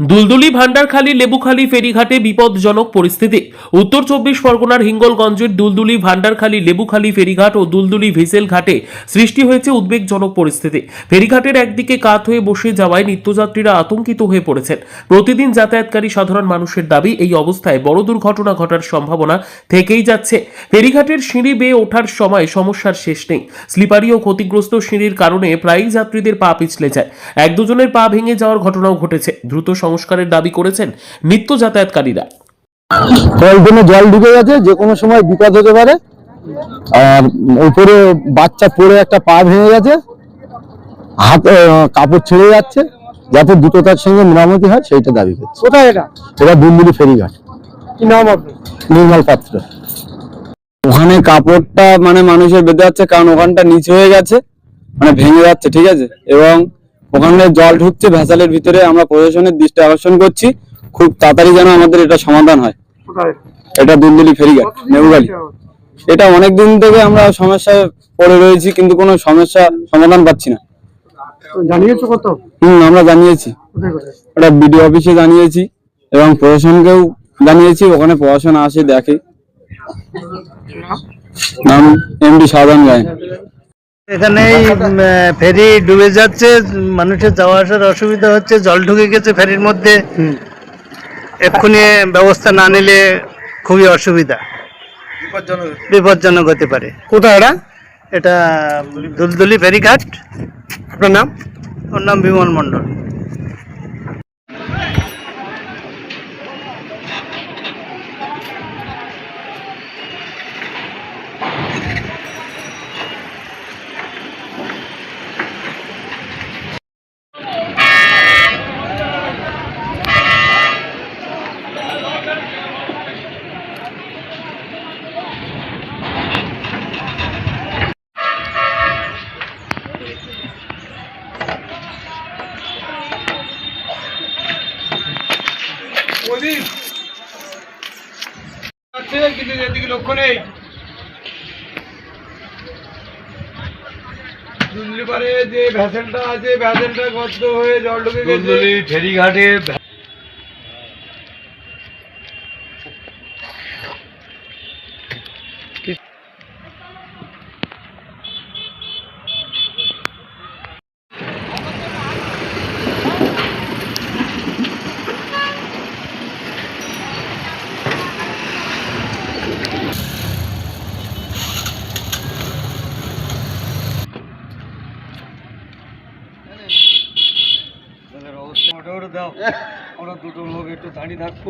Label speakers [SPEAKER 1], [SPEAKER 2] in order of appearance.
[SPEAKER 1] দুলদুলি, ভান্ডারখালী, লেবুখালী, ফেরিঘাটে বিপদজনক পরিস্থিতি। উত্তর চব্বিশ পরগনার হিঙ্গলগঞ্জের দুলদুলি, ভান্ডারখালী, লেবুখালী, ফেরিঘাট ও দুলদুলি ভিসেল ঘাটে সৃষ্টি হয়েছে উদ্বেগজনক পরিস্থিতি। ফেরিঘাটের একদিকে কাত হয়ে বসে যাওয়ায় নিত্যযাত্রীরা আতঙ্কিত হয়ে পড়েছেন। প্রতিদিন যাতায়াতকারী সাধারণ মানুষের দাবি, এই অবস্থায় বড় দুর্ঘটনা ঘটার সম্ভাবনা থেকেই যাচ্ছে। ফেরিঘাটের সিঁড়ি বেয়ে ওঠার সময় সমস্যার শেষ নেই। স্লিপারি ও ক্ষতিগ্রস্ত সিঁড়ির কারণে প্রায়ই যাত্রীদের পা পিছলে যায়। এক দুজনের পা ভেঙে যাওয়ার ঘটনাও ঘটেছে। দ্রুত সংস্কারের দাবি করেছেন নিত্য যাতায়াতকারীরা।
[SPEAKER 2] কয়েকদিনে জল ঢুকে গেছে যে কোনো সময় বিপদ হতে পারে। আর উপরে বাচ্চা পড়ে একটা পা ভেঙে গেছে হাত কাপড় ছেড়ে যাচ্ছে যাতে দ্রুততার সঙ্গে মেরামতি হয় সেইটা দাবি করছে।
[SPEAKER 3] কোথায় এটা?
[SPEAKER 2] এটা দুলদুলি ফেরিঘাট।
[SPEAKER 3] কি নাম আপনার?
[SPEAKER 2] নির্মল পাত্র।
[SPEAKER 4] ওখানে কাপড়টা মানে মানুষের বেঁধে যাচ্ছে কারণ ওখানটা নিচে হয়ে গেছে মানে ভেঙে যাচ্ছে ঠিক আছে? এবং ওখানে জল ঢুকছে ভেসালের ভিতরে আমরা প্রশাসনের দৃষ্টি আকর্ষণ করছি। খুব তাড়াতাড়ি যেন আমাদের এটা সমাধান হয়। এটা দুলদুলি ফেরিঘাট নেউগালি। এটা অনেক দিন থেকে আমরা সমস্যায় পড়ে রয়েছি কিন্তু কোনো সমস্যা সমাধান পাচ্ছি না।
[SPEAKER 3] জানিয়েছো কত
[SPEAKER 4] হুম আমরা জানিয়েছি। ওটা বিডিও অফিসে জানিয়েছি এবং প্রশাসনকেও জানিয়েছি ওখানে প্রশাসন আসে দেখে। নাম? এমডি সাধারণ গায়ে
[SPEAKER 5] এখানে ফেরি ডুবে যাচ্ছে মানুষের যাওয়া আসার অসুবিধা হচ্ছে জল ঢুকে গেছে ফেরির মধ্যে। এক্ষুনি ব্যবস্থা না নিলে খুবই অসুবিধা। বিপজ্জনক। হতে পারে।
[SPEAKER 3] কোথায় এটা?
[SPEAKER 5] এটা দুলদুলি ফেরিঘাট।
[SPEAKER 3] আপনার নাম?
[SPEAKER 5] ওর নাম বিমল মণ্ডল।
[SPEAKER 3] কিন্তু এদিকে লক্ষ্য নেই। দুললি পারে যে ভ্যাসেলটা আছে, ভ্যাসেলটা গর্ত হয়ে জল ঢুকে গেছে।
[SPEAKER 6] ফেরিঘাটে
[SPEAKER 3] দাও। আমরা দুটো লোক একটু দাঁড়িয়ে থাকব।